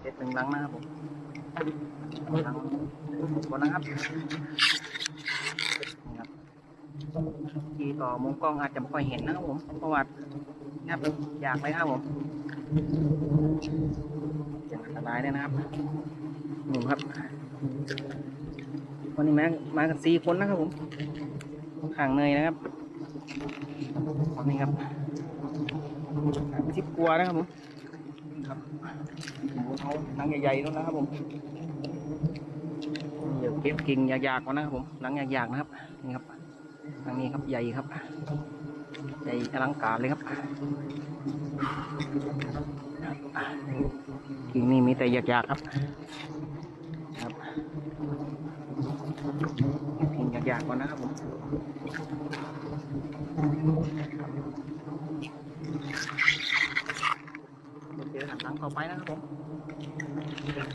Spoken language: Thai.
เด็ดหนึ่งหลังหนะครับผมหลังก่อนนะครับนี่ครับทีต่อมุมกล้องอาจจะไม่ค่อยเห็นนะครับผมเพราะว่าเนี่ยอยากเลยครับผมอย่างอันตรายเลยนะครับหนึ่งครับวันนี้มามากันสี่คนนะครับผมห่างเนยนะครับนี่ครับชิบกลัวนะครับผม ครับเอาหนังใหญ่ๆนู่นนะครับผมเดี๋ยวเก็บกิ่งยากๆก่อนนะครับผมหนังยากๆนะครับนี่ครับหนังนี้ครับใหญ่ครับ ใหญ่อลังการเลยครับกิ่งนี้มีแต่ยากๆครับครับกินยากๆก่อนนะครับผม หักหลังต่อไปนะครับผม